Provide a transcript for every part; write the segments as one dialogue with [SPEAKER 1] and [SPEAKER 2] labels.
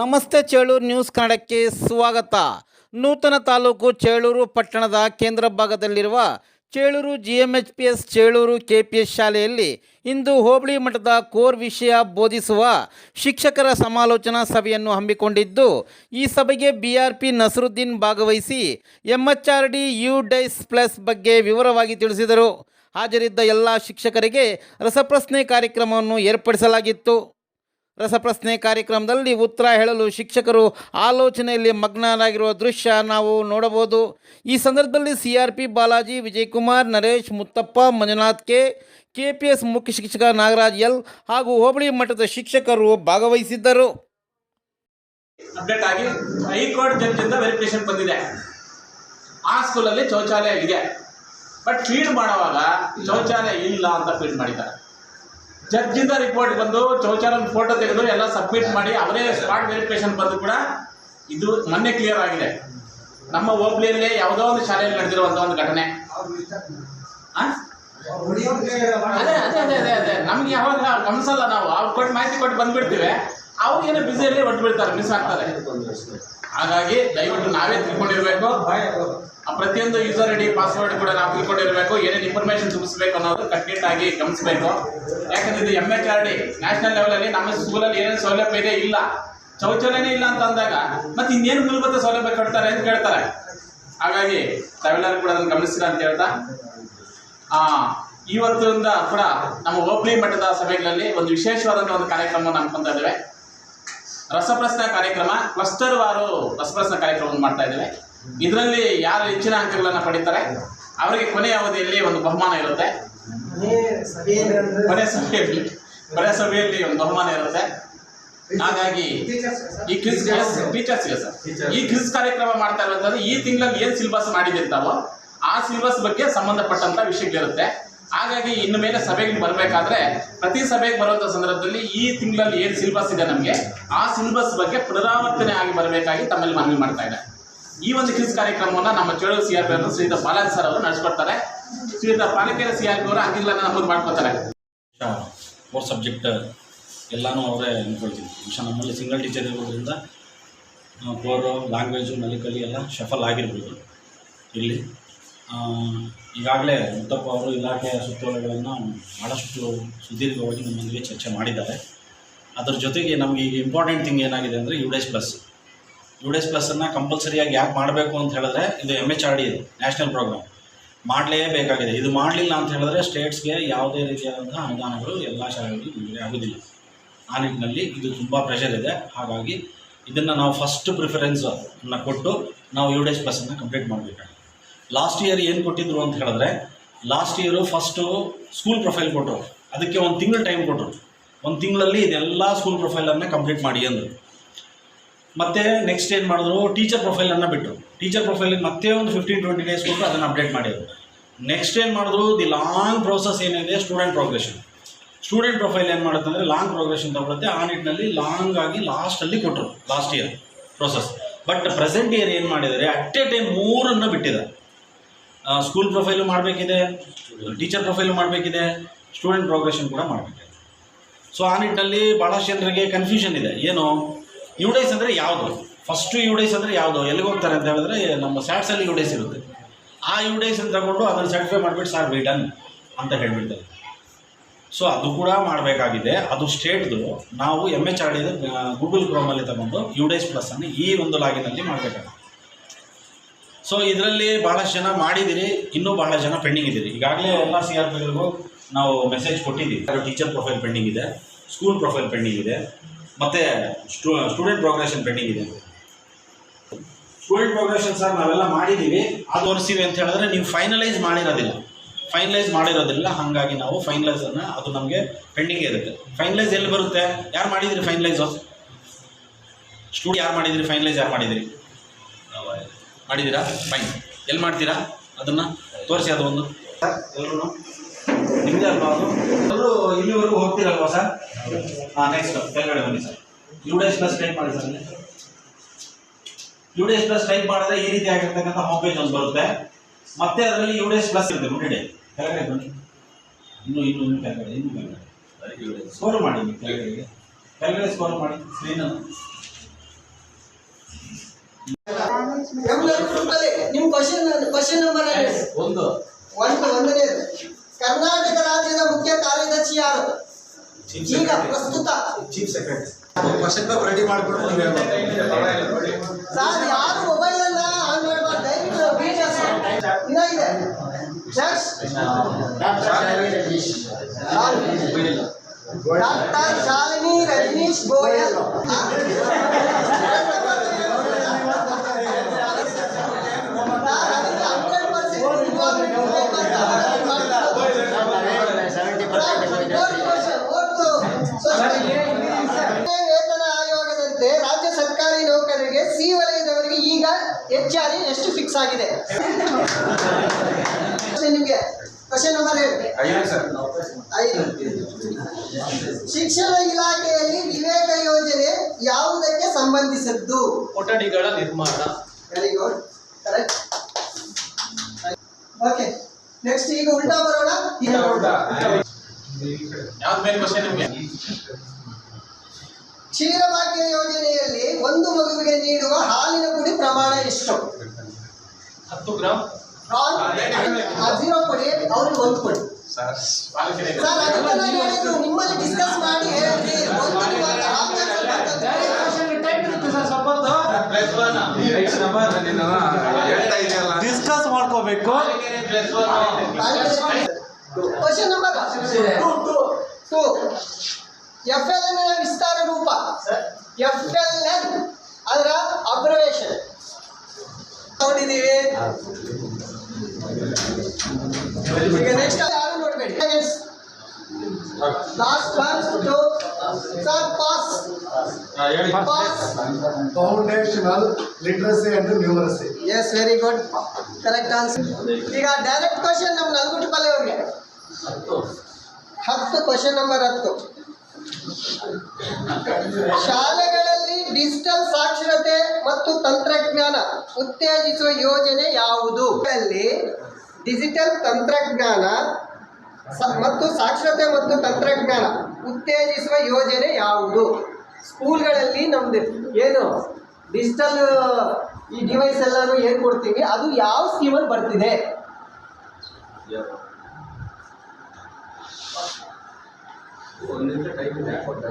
[SPEAKER 1] ನಮಸ್ತೆ ಚೇಳೂರು ನ್ಯೂಸ್ ಕನ್ನಡಕ್ಕೆ ಸ್ವಾಗತ. ನೂತನ ತಾಲೂಕು ಚೇಳೂರು ಪಟ್ಟಣದ ಕೇಂದ್ರ ಭಾಗದಲ್ಲಿರುವ Chelur G M H P S Chelur K P S ಶಾಲೆಯಲ್ಲಿ ಇಂದು ಹೋಬಳಿ ಮಠದ ಕೋರ್ ವಿಷಯ ಬೋಧಿಸುವ ಶಿಕ್ಷಕರ ಸಮಾಲೋಚನಾ ಸಭೆಯನ್ನು ಹಮ್ಮಿಕೊಂಡಿದ್ದು, ಈ ಸಭೆಗೆ ಬಿ ಆರ್ ಪಿ ನಸರುದ್ದೀನ್ ಭಾಗವಹಿಸಿ M H R D U DISE plus ಬಗ್ಗೆ ವಿವರವಾಗಿ ತಿಳಿಸಿದರು. ಹಾಜರಿದ್ದ ಎಲ್ಲ ಶಿಕ್ಷಕರಿಗೆ ರಸಪ್ರಶ್ನೆ ಕಾರ್ಯಕ್ರಮವನ್ನು ಏರ್ಪಡಿಸಲಾಗಿತ್ತು. ರಸಪ್ರಶ್ನೆ ಕಾರ್ಯಕ್ರಮದಲ್ಲಿ ಉತ್ತರ ಹೇಳಲು ಶಿಕ್ಷಕರು ಆಲೋಚನೆಯಲ್ಲಿ ಮಗ್ನರಾಗಿರುವ ದೃಶ್ಯ ನಾವು ನೋಡಬಹುದು. ಈ ಸಂದರ್ಭದಲ್ಲಿ C P Balaji, Vijayakumar, Naresh, Muthappa, Manjunath K K P S ಮುಖ್ಯ ಶಿಕ್ಷಕ ನಾಗರಾಜ್ ಎಲ್ ಹಾಗೂ ಹೋಬಳಿ ಮಠದ ಶಿಕ್ಷಕರು ಭಾಗವಹಿಸಿದ್ದರು.
[SPEAKER 2] ಹೈಕೋರ್ಟ್ ಜಡ್ಜಿಂದ ವೆರಿಫಿಕೇಶನ್ ಬಂದಿದೆ. ಆ ಸ್ಕೂಲಲ್ಲಿ ಶೌಚಾಲಯ ಇದೆ. ಬಟ್ ಫೀಡ್ ಮಾಡುವಾಗ ಶೌಚಾಲಯ ಇಲ್ಲ ಅಂತ ಫೀಡ್ ಮಾಡಿದ್ದಾರೆ. ಜಡ್ಜ್ ಇಂದ ರಿಪೋರ್ಟ್ ಬಂದು, ಚೌಚಾರನ್ ಫೋಟೋ ತೆಗೆದು ಎಲ್ಲ ಸಬ್ಮಿಟ್ ಮಾಡಿ, ಅವರೇ ಸ್ಪಾಟ್ ವೆರಿಫಿಕೇಶನ್ ಬಂದು ಕೂಡ ಇದು ಮೊನ್ನೆ ಕ್ಲಿಯರ್ ಆಗಿದೆ. ನಮ್ಮ ಹೋಬಳಿಯಲ್ಲಿ ಯಾವುದೋ ಒಂದು ಶಾಲೆಯಲ್ಲಿ ನಡೆದಿರುವಂಥ ಒಂದು ಘಟನೆ? ಅದೇ ಅದೇ ಅದೇ ಅದೇ ಅದೇ. ನಮ್ಗೆ ಯಾವಾಗ ಗಮನಿಸಲ್ಲ ನಾವು. ಅವ್ರು ಕೊಟ್ಟು ಮಾಹಿತಿ ಕೊಟ್ಟು ಬಂದ್ಬಿಡ್ತೀವಿ. ಅವ್ರು ಏನೋ ಹೊಟ್ಟು ಬಿಡ್ತಾರೆ ಮಿಸ್ ಆಗ್ತಾರೆ. ಹಾಗಾಗಿ ದಯವಿಟ್ಟು ನಾವೇ ತಿಳ್ಕೊಂಡಿರ್ಬೇಕು. ಪ್ರತಿಯೊಂದು ಯೂಸರ್ ಐ ಡಿ ಪಾಸ್ವರ್ಡ್ ಕೂಡ ನಾವು ತಿಳ್ಕೊಂಡಿರಬೇಕು. ಏನೇನು ಇನ್ಫಾರ್ಮೇಶನ್ ತುಂಬಿಸಬೇಕು ಅನ್ನೋದು ಕಂಪ್ಲೀಟ್ ಆಗಿ ಗಮನಿಸಬೇಕು. ಯಾಕಂದ್ರೆ ಇದು M H R D national ಲೆವೆಲಲ್ಲಿ ನಮ್ಮ ಸ್ಕೂಲಲ್ಲಿ ಏನೇನು ಸೌಲಭ್ಯ ಇದೆ? ಇಲ್ಲ. ಶೌಚಾಲಯನೇ ಇಲ್ಲ ಅಂತ ಅಂದಾಗ, ಮತ್ತೆ ಇನ್ನೇನು ಮೂಲಭೂತ ಸೌಲಭ್ಯ ಕೊಡ್ತಾರೆ ಅಂತ ಕೇಳ್ತಾರೆ. ಹಾಗಾಗಿ ತಾವೆಲ್ಲರೂ ಕೂಡ ಅದನ್ನು ಗಮನಿಸಿಲ್ಲ ಅಂತ ಹೇಳ್ತಾ? ಆ, ಇವತ್ತಿಂದ ಕೂಡ ನಮ್ಮ ಹೋಬಳಿ ಮಟ್ಟದ ಸಭೆಗಳಲ್ಲಿ ಒಂದು ವಿಶೇಷವಾದಂತಹ ಒಂದು ಕಾರ್ಯಕ್ರಮವನ್ನು ಹಮ್ಮಿಕೊಂತಾ ಇದ್ದೇವೆ. ರಸಪ್ರಶ್ನೆ ಕಾರ್ಯಕ್ರಮ ಕ್ಲಸ್ಟರ್ ವಾರು ರಸಪ್ರಶ್ನೆ ಕಾರ್ಯಕ್ರಮವನ್ನು ಮಾಡ್ತಾ ಇದ್ದೇವೆ. ಇದರಲ್ಲಿ ಯಾರು ಹೆಚ್ಚಿನ ಅಂಕಗಳನ್ನ ಪಡಿತಾರೆ? ಅವರಿಗೆ ಕೊನೆಯ ಅವಧಿಯಲ್ಲಿ ಒಂದು ಬಹುಮಾನ ಇರುತ್ತೆ. ಕೊನೆ ಸಭೆಯಲ್ಲಿ ಕೊನೆ ಸಭೆಯಲ್ಲಿ ಒಂದು ಬಹುಮಾನ ಇರುತ್ತೆ. ಹಾಗಾಗಿ ಈ ಕ್ವಿಸ್ ಟೀಚರ್ಸ್ಗೆ ಸರ್, ಈ ಕ್ವಿಸ್ ಕಾರ್ಯಕ್ರಮ ಮಾಡ್ತಾ ಇರುವಂತದ್ದು ಈ ತಿಂಗಳಲ್ಲಿ ಏನ್ ಸಿಲೆಬಸ್ ಮಾಡಿದಿರ್ತಾವೋ ಆ ಸಿಲೆಬಸ್ ಬಗ್ಗೆ ಸಂಬಂಧಪಟ್ಟಂತ ವಿಷಯಗಳಿರುತ್ತೆ. ಹಾಗಾಗಿ ಇನ್ನು ಮೇಲೆ ಸಭೆಗೆ ಬರಬೇಕಾದ್ರೆ ಪ್ರತಿ ಸಭೆಗೆ ಬರುವಂತ ಸಂದರ್ಭದಲ್ಲಿ ಈ ತಿಂಗಳಲ್ಲಿ ಏನ್ ಸಿಲೆಬಸ್ ಇದೆ ನಮಗೆ, ಆ ಸಿಲೆಬಸ್ ಬಗ್ಗೆ ಪುನರಾವರ್ತನೆ ಆಗಿ ಬರಬೇಕಾಗಿ ತಮ್ಮಲ್ಲಿ ಮನವಿ ಮಾಡ್ತಾ ಇದೆ ಈ ಒಂದು ಕ್ವಿಸ್ ಕಾರ್ಯಕ್ರಮವನ್ನು ನಮ್ಮ ಚೇಳೂರು ಸಿ ಆರ್ ಪಿ ಅವರು ಶ್ರೀಯುತ ಬಾಲಾಜಿ ಸರ್ ಅವರು ನಡೆಸ್ಕೊಡ್ತಾರೆ. ಶ್ರೀಯುತ ಪಾಲಕೇರ ಸಿ ಆರ್ ಪಿ ಅವರು ಅಂಕಿಗಳನ್ನು ನಮೂದು ಮಾಡ್ಕೊತಾರೆ.
[SPEAKER 3] ಫೋರ್ ಸಬ್ಜೆಕ್ಟ್ ಎಲ್ಲನೂ ಅವರೇ ಅಂದ್ಕೊಳ್ತೀನಿ ಬಹುಶಃ ನಮ್ಮಲ್ಲಿ ಸಿಂಗಲ್ ಟೀಚರ್ ಇರೋದ್ರಿಂದ ಕೋರು ಲ್ಯಾಂಗ್ವೇಜು ನಲಿಕಲಿ ಎಲ್ಲ ಶಫಲ್ ಆಗಿರ್ಬೋದು. ಇಲ್ಲಿ ಈಗಾಗಲೇ ಮುತ್ತಪ್ಪ ಅವರು ಇಲಾಖೆಯ ಸುತ್ತೋಲೆಗಳನ್ನು ಭಾಳಷ್ಟು ಸುದೀರ್ಘವಾಗಿ ನಮ್ಮೊಂದಿಗೆ ಚರ್ಚೆ ಮಾಡಿದ್ದಾರೆ. ಅದರ ಜೊತೆಗೆ ನಮಗೆ ಈಗ ಇಂಪಾರ್ಟೆಂಟ್ ಥಿಂಗ್ ಏನಾಗಿದೆ ಅಂದರೆ U DISE plus U DISE ಪ್ಲಸ್ಸನ್ನು ಕಂಪಲ್ಸರಿಯಾಗಿ ಯಾಕೆ ಮಾಡಬೇಕು ಅಂತ ಹೇಳಿದ್ರೆ ಇದು ಎಂ ಎಚ್ ಆರ್ ಡಿ ಇದು ನ್ಯಾಷನಲ್ ಪ್ರೋಗ್ರಾಮ್ ಮಾಡಲೇಬೇಕಾಗಿದೆ. ಇದು ಮಾಡಲಿಲ್ಲ ಅಂತ ಹೇಳಿದ್ರೆ ಸ್ಟೇಟ್ಸ್ಗೆ ಯಾವುದೇ ರೀತಿಯಾದಂತಹ ಅನುದಾನಗಳು ಎಲ್ಲ ಶಾಲೆಗಳಿಗೆ ಬಿಡುಗಡೆ ಆಗೋದಿಲ್ಲ ಆ ನಿಟ್ಟಿನಲ್ಲಿ ಇದು ತುಂಬ ಪ್ರೆಷರ್ ಇದೆ. ಹಾಗಾಗಿ ಇದನ್ನು ನಾವು ಫಸ್ಟ್ ಪ್ರಿಫರೆನ್ಸನ್ನು ಕೊಟ್ಟು ನಾವು ಯು ಡೇಸ್ ಪ್ಲಸ್ಸನ್ನು ಕಂಪ್ಲೀಟ್ ಮಾಡಬೇಕಾಗಿದೆ. ಲಾಸ್ಟ್ ಇಯರ್ ಏನು ಕೊಟ್ಟಿದ್ರು ಅಂತ ಹೇಳಿದ್ರೆ last year first school profile ಕೊಟ್ಟರು ಅದಕ್ಕೆ ಒಂದು ತಿಂಗಳು ಟೈಮ್ ಕೊಟ್ಟರು ಒಂದು ತಿಂಗಳಲ್ಲಿ ಇದೆಲ್ಲ ಸ್ಕೂಲ್ ಪ್ರೊಫೈಲನ್ನು ಕಂಪ್ಲೀಟ್ ಮಾಡಿ ಅಂದರು. ಮತ್ತೆ ನೆಕ್ಸ್ಟ್ ಏನು ಮಾಡಿದ್ರು? ಟೀಚರ್ ಪ್ರೊಫೈಲನ್ನು ಬಿಟ್ಟರು ಟೀಚರ್ ಪ್ರೊಫೈಲಿಗೆ ಮತ್ತೆ ಒಂದು ಫಿಫ್ಟೀನ್ ಟ್ವೆಂಟಿ ಡೇಸ್ ಕೊಟ್ಟು ಅದನ್ನು ಅಪ್ಡೇಟ್ ಮಾಡಿದ್ರು. ನೆಕ್ಸ್ಟ್ ಏನು ಮಾಡಿದ್ರು? ದಿ ಲಾಂಗ್ ಪ್ರೋಸೆಸ್ ಏನಿದೆ? ಸ್ಟೂಡೆಂಟ್ ಪ್ರೋಗ್ರೆಷನ್ ಸ್ಟೂಡೆಂಟ್ ಪ್ರೊಫೈಲ್ ಏನು ಮಾಡುತ್ತೆ ಅಂದರೆ ಲಾಂಗ್ ಪ್ರೋಗ್ರೆಷನ್ ತಗೊಳುತ್ತೆ. ಆ ನಿಟ್ಟಿನಲ್ಲಿ ಲಾಂಗ್ ಆಗಿ ಲಾಸ್ಟಲ್ಲಿ ಕೊಟ್ಟರು last year process but present year ಏನು ಮಾಡಿದ್ದಾರೆ? ಅಟ್ ಎ ಟೈಮ್ ಮೂರನ್ನು ಬಿಟ್ಟಿದ್ದಾರೆ. ಸ್ಕೂಲ್ ಪ್ರೊಫೈಲು ಮಾಡಬೇಕಿದೆ ಟೀಚರ್ ಪ್ರೊಫೈಲು ಮಾಡಬೇಕಿದೆ ಸ್ಟೂಡೆಂಟ್ ಪ್ರೋಗ್ರೆಷನ್ ಕೂಡ ಮಾಡಬೇಕಿದೆ. ಸೊ ಆ ನಿಟ್ಟಿನಲ್ಲಿ ಭಾಳಷ್ಟು ಜನರಿಗೆ ಕನ್ಫ್ಯೂಷನ್ ಇದೆ. ಏನು? ಯು ಡೇಸ್ ಅಂದರೆ ಯಾವುದು? ಫಸ್ಟು ಯು ಡೇಸ್ ಅಂದರೆ ಯಾವುದು? ಎಲ್ಲಿಗೆ ಹೋಗ್ತಾರೆ ಅಂತ ಹೇಳಿದ್ರೆ ನಮ್ಮ ಸ್ಯಾಟ್ಸಲ್ಲಿ ಯು ಡೇಸ್ ಇರುತ್ತೆ. ಆ ಯು ಡೇಸ್ ಅಂತ ತಗೊಂಡು ಅದನ್ನು ಸರ್ಟಿಫೈ ಮಾಡಿಬಿಟ್ಟು ಸಾರ್ ರಿಟರ್ನ್ ಅಂತ ಹೇಳಿಬಿಡ್ತಾರೆ. ಸೊ ಅದು ಕೂಡ ಮಾಡಬೇಕಾಗಿದೆ. ಅದು ಸ್ಟೇಟ್ದು ನಾವು M H R D Google ಕ್ರೋಮಲ್ಲಿ ತಗೊಂಡು ಯು ಡೇಸ್ ಪ್ಲಸ್ಸನ್ನು ಈ ಒಂದು ಲಾಗಿನಲ್ಲಿ ಮಾಡಬೇಕಾಗುತ್ತೆ. ಸೊ ಇದರಲ್ಲಿ ಭಾಳಷ್ಟು ಜನ ಮಾಡಿದ್ದೀರಿ, ಇನ್ನೂ ಬಹಳ ಜನ ಪೆಂಡಿಂಗ್ ಇದ್ದೀರಿ. ಈಗಾಗಲೇ ಎಲ್ಲ ಸಿ ಆರ್ ಪಿಗಳಿಗೂ ನಾವು ಮೆಸೇಜ್ ಕೊಟ್ಟಿದ್ದೀವಿ. ಟೀಚರ್ ಪ್ರೊಫೈಲ್ ಪೆಂಡಿಂಗ್ ಇದೆ ಸ್ಕೂಲ್ ಪ್ರೊಫೈಲ್ ಪೆಂಡಿಂಗ್ ಇದೆ. ಮತ್ತು ಸ್ಟೂ ಸ್ಟೂಡೆಂಟ್ ಪ್ರೋಗ್ರೆಷನ್ ಪೆಂಡಿಂಗ್ ಇದೆ. ಸ್ಟೂಡೆಂಟ್ ಪ್ರೋಗ್ರೆಷನ್ ಸರ್ ನಾವೆಲ್ಲ ಮಾಡಿದ್ದೀವಿ ಅದು ತೋರಿಸ್ತೀವಿ ಅಂತ ಹೇಳಿದ್ರೆ ನೀವು ಫೈನಲೈಸ್ ಮಾಡಿರೋದಿಲ್ಲ. ಫೈನಲೈಸ್ ಮಾಡಿರೋದಿಲ್ಲ ಹಾಗಾಗಿ ನಾವು ಫೈನಲೈಸನ್ನು ಅದು ನಮಗೆ ಪೆಂಡಿಂಗ್ ಇರುತ್ತೆ. ಫೈನಲೈಸ್ ಎಲ್ಲಿ ಬರುತ್ತೆ? ಯಾರು ಮಾಡಿದಿರಿ ಫೈನಲೈಸ್ ಸ್ಟೂಡ್ ಯಾರು ಮಾಡಿದಿರಿ? ಫೈನಲೈಸ್ ಯಾರು ಮಾಡಿದಿರಿ? ಮಾಡಿದ್ದೀರಾ? ಫೈನ್ ಎಲ್ಲಿ ಮಾಡ್ತೀರಾ? ಅದನ್ನು ತೋರಿಸಿ ಅದು ಒಂದು. ಎಲ್ಲರೂ ನಿಮ್ಮದೇ ಅಲ್ವಾ ಅದು? ಎಲ್ಲರೂ ಇಲ್ಲಿವರೆಗೂ ಹೋಗ್ತೀರಲ್ವಾ ಸರ್? ಹಾಂ ನೆಕ್ಸ್ಟ್ ಕೆಳಗಡೆ ಬನ್ನಿ sir. U DISE plus type ಮಾಡಿ sir. U DISE plus type ಮಾಡಿದ್ರೆ ಈ ರೀತಿ ಆಗಿರ್ತಕ್ಕಂಥ ಹೋಮ್ ಪೇಜ್ ಒಂದು ಬರುತ್ತೆ. ಮತ್ತೆ ಅದರಲ್ಲಿ ಯು ಡೇಸ್ ಪ್ಲಸ್ ಇರುತ್ತೆ ನೋಡಿ ಕೆಳಗಡೆ ಬನ್ನಿ. ಇನ್ನು ಇನ್ನು ಇನ್ನು ಕೆಳಗಡೆ ಇನ್ನು ಕೆಳಗಡೆ. ಸ್ಕೋರ್ ಮಾಡಿ ನೀವು ಕೆಳಗಡೆಗೆ. ಕೆಳಗಡೆ ಸ್ಕೋರ್ ಮಾಡಿ ಸ್ಕ್ರೀನನ್ನು.
[SPEAKER 4] ನಿಮ್ ಕ್ವಶನ್ ಕ್ವಶನ್ ನಂಬರ್
[SPEAKER 2] ಒಂದು.
[SPEAKER 4] ಒಂದು ಒಂದನೇದು ಕರ್ನಾಟಕ ರಾಜ್ಯದ ಮುಖ್ಯ ಕಾರ್ಯದರ್ಶಿ ಯಾರು? ಈಗ ಪ್ರಸ್ತುತ.
[SPEAKER 5] ಚೀಫ್ ಸೆಕ್ರೆಟರಿ ರೆಡಿ ಮಾಡ್ಕೊಂಡು ನೀವು
[SPEAKER 4] ಸರ್ ಯಾರು ಮೊಬೈಲ್ ಅನ್ನ ಆನ್ ಮಾಡಬಾರ್ದು? ದಯವಿಟ್ಟು ಬೀಚಸ್ ಇನ್ನ ಇದೆ. Next doctor Shalini Rajneesh Goyal fix ಆಗಿದೆ. ನಿಮಗೆ ಕ್ವಶನ್ ನಂಬರ್ ಐದು ಶಿಕ್ಷಣ ಇಲಾಖೆಯಲ್ಲಿ ವಿವೇಕ ಯೋಜನೆ ಯಾವುದಕ್ಕೆ ಸಂಬಂಧಿಸಿದ್ದು?
[SPEAKER 2] ಕೊಠಡಿಗಳ ನಿರ್ಮಾಣ.
[SPEAKER 4] Very good correct okay next ಈಗ ಉಲ್ಟಾ ಬರೋಣ. ಈಗ
[SPEAKER 2] ಯಾವ್ದು ಮೇನ್ ಕ್ವಶನ್ ನಿಮ್ಗೆ?
[SPEAKER 4] ಕ್ಷೀರಭಾಗ್ಯ ಯೋಜನೆಯಲ್ಲಿ ಒಂದು ಮಗುವಿಗೆ ನೀಡುವ ಹಾಲಿನ ಪುಡಿ ಪ್ರಮಾಣ ಎಷ್ಟು?
[SPEAKER 2] ಹತ್ತು ಗ್ರಾಮ್
[SPEAKER 4] ಜೀರೋ ಕೊಡಿ ಅವ್ರಿಗೆ ಒಂದು ಕೊಡಿ. ಸರ್ ನಿಮ್ಮಲ್ಲಿ ಡಿಸ್ಕಸ್ ಮಾಡಿ ಹೇಳ್ರಿ.
[SPEAKER 5] ಡಿಸ್ಕಸ್ ಮಾಡ್ಕೋಬೇಕು.
[SPEAKER 4] Question number two F L N ವಿಸ್ತಾರ ರೂಪ. ಎಫ್ ಎಲ್ ಎನ್ ಅದರ ಅಬ್ರವೇಶನ್ ನೋಡಿದೀವಿ ಈಗ ನೆಕ್ಸ್ಟ್ ಯಾರು ನೋಡಬೇಡಿ last one two sir pass pass
[SPEAKER 6] foundational literacy and numeracy
[SPEAKER 4] yes very good correct answer ಈಗ ಡೈರೆಕ್ಟ್ ಕ್ವಶನ್ ನಮ್ಮ ನಲ್ಗುಟ್ಟಪಲ್ಲೆ ಅವ್ರಿಗೆ ಹತ್ತು ಕ್ವಶನ್ ನಂಬರ್ ಹತ್ತು ಶಾಲೆಗಳಲ್ಲಿ ಡಿಜಿಟಲ್ ಸಾಕ್ಷರತೆ ಮತ್ತು ತಂತ್ರಜ್ಞಾನ ಉತ್ತೇಜಿಸುವ ಯೋಜನೆ ಯಾವುದು? ಅಲ್ಲಿ ಡಿಜಿಟಲ್ ತಂತ್ರಜ್ಞಾನ ಮತ್ತು ಸಾಕ್ಷರತೆ ಮತ್ತು ತಂತ್ರಜ್ಞಾನ ಉತ್ತೇಜಿಸುವ ಯೋಜನೆ ಯಾವುದು? ಸ್ಕೂಲ್ಗಳಲ್ಲಿ ನಮ್ದು ಏನು ಡಿಜಿಟಲ್ ಈ ಡಿವೈಸ್ ಎಲ್ಲಾನು ಏನು ಕೊಡ್ತೀವಿ? ಅದು ಯಾವ ಸ್ಕೀಮಲ್ಲಿ ಬರ್ತಿದೆ?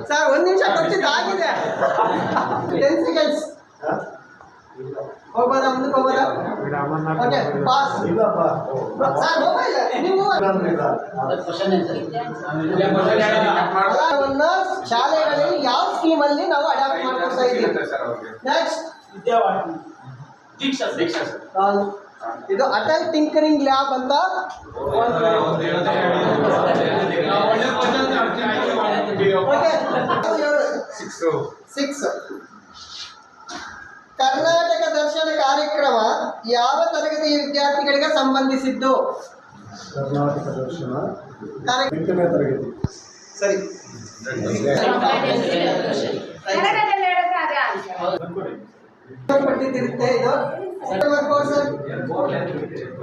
[SPEAKER 4] ಸರ್ ಒಂದು ನಿಮಿಷ ಕೊಡ್ತಿದ್ದಾಗಿದೆ. ಟೆನ್ ಸೆಕೆಂಡ್ಸ್ ಹೋಗ್ಬೋದಾ ಮುಂದಕ್ಕೆ ಹೋಗ್ಬೋದಾ? ಓಕೆ ಪಾಸ್ ಸರ್ ನೀವು ಶಾಲೆಗಳಲ್ಲಿ ಯಾವ ಸ್ಕೀಮ್ ಅಲ್ಲಿ ನಾವು ಅಡಾಪ್ಟ್ ಮಾಡ್ಕೊಳ್ತಾ ಇದ್ದೀವಿ? ನೆಕ್ಸ್ಟ್
[SPEAKER 2] ದೀಕ್ಷಾ ದೀಕ್ಷಾ ಸರ್
[SPEAKER 4] ಇದು ಅಟಲ್ ಟಿಂಕರಿಂಗ್ ಲ್ಯಾಬ್ ಅಂತ ಓಕೆ ಸಿಕ್ಸ್ ಕರ್ನಾಟಕ ದರ್ಶನ ಕಾರ್ಯಕ್ರಮ ಯಾವ ತರಗತಿಯ ವಿದ್ಯಾರ್ಥಿಗಳಿಗೆ ಸಂಬಂಧಿಸಿದ್ದು?
[SPEAKER 6] ಕರ್ನಾಟಕ ದರ್ಶನ. ಎಂಟನೇ ತರಗತಿ.
[SPEAKER 4] ಸರಿ. ಪಟ್ಟಿದ್ದಿರುತ್ತೆ ಇದು.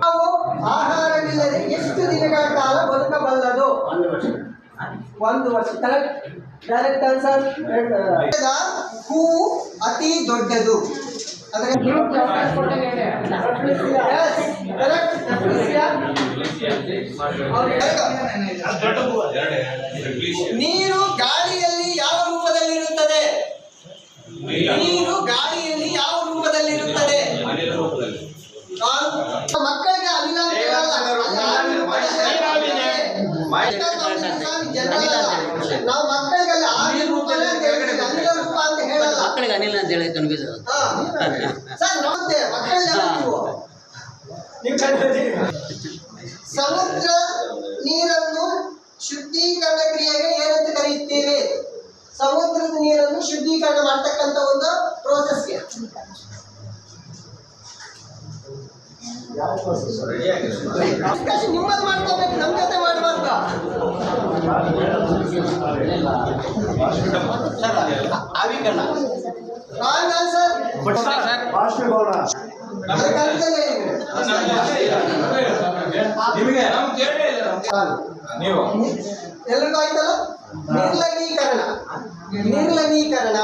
[SPEAKER 4] ನಾವು ಆಹಾರವಿಲ್ಲದೆ ಎಷ್ಟು ದಿನಗಳ ಕಾಲ ಬದುಕಬಲ್ಲದು? ಒಂದು ವರ್ಷ. ಕರೆಕ್ಟ್ ಡೈರೆಕ್ಟ್ ಆನ್ಸರ್ ಹೂ ಅತಿ ದೊಡ್ಡದು. ನೀರು ಗಾಳಿಯಲ್ಲಿ ಯಾವ ರೂಪದಲ್ಲಿರುತ್ತದೆ? ನೀರು ಗಾಳಿಯಲ್ಲಿ ಯಾವ ರೂಪದಲ್ಲಿರುತ್ತದೆ? ಮಕ್ಕಳಿಗೆ ಅನಿಲ ಅಲ್ಲ. ನಾವು ಮಕ್ಕಳಿಗೆ ಅನಿಲ ಅಂತ
[SPEAKER 7] ಹೇಳಿ ಕನ್ಫ್ಯೂಸ್
[SPEAKER 4] ಸರ್ ಸರ್ ನಮಸ್ತೆ. ಕಂಡಿದ್ದೀರಿ. ಸಮುದ್ರ ನೀರನ್ನು ಶುದ್ಧೀಕರಣ ಕ್ರಿಯೆಗೆ ಏನಂತ ಕರೆಯುತ್ತೇವೆ? ಸಮುದ್ರದ ನೀರನ್ನು ಶುದ್ಧೀಕರಣ ಮಾಡ್ತಕ್ಕಂಥ ಒಂದು ಪ್ರೋಸೆಸ್ಗೆ ನಿಮ್ಮದು ಮಾಡ್ಕೋಬೇಕು ನಮ್ಮ ಜೊತೆ ಮಾಡಬಾರ್ದ.
[SPEAKER 7] ಆವಿಕರಣ
[SPEAKER 4] ರಾಂಗ್ ಆನ್ಸರ್
[SPEAKER 6] ಬಾಷ್ಪೀಭವನ
[SPEAKER 4] ಅದಕ್ಕೆ ಅರ್ಥನೇ ಇದೆ.
[SPEAKER 2] ನಿಮಗೆ ನಮ್ಗೆ ಕೇಳೇ ಇಲ್ಲ. ನಮ್ಗೆ. ನೀವು.
[SPEAKER 4] ಆಯ್ತಲ್ಲ? ನಿರ್ಲಂಗೀಕರಣ. ನಿರ್ಲಘೀಕರಣ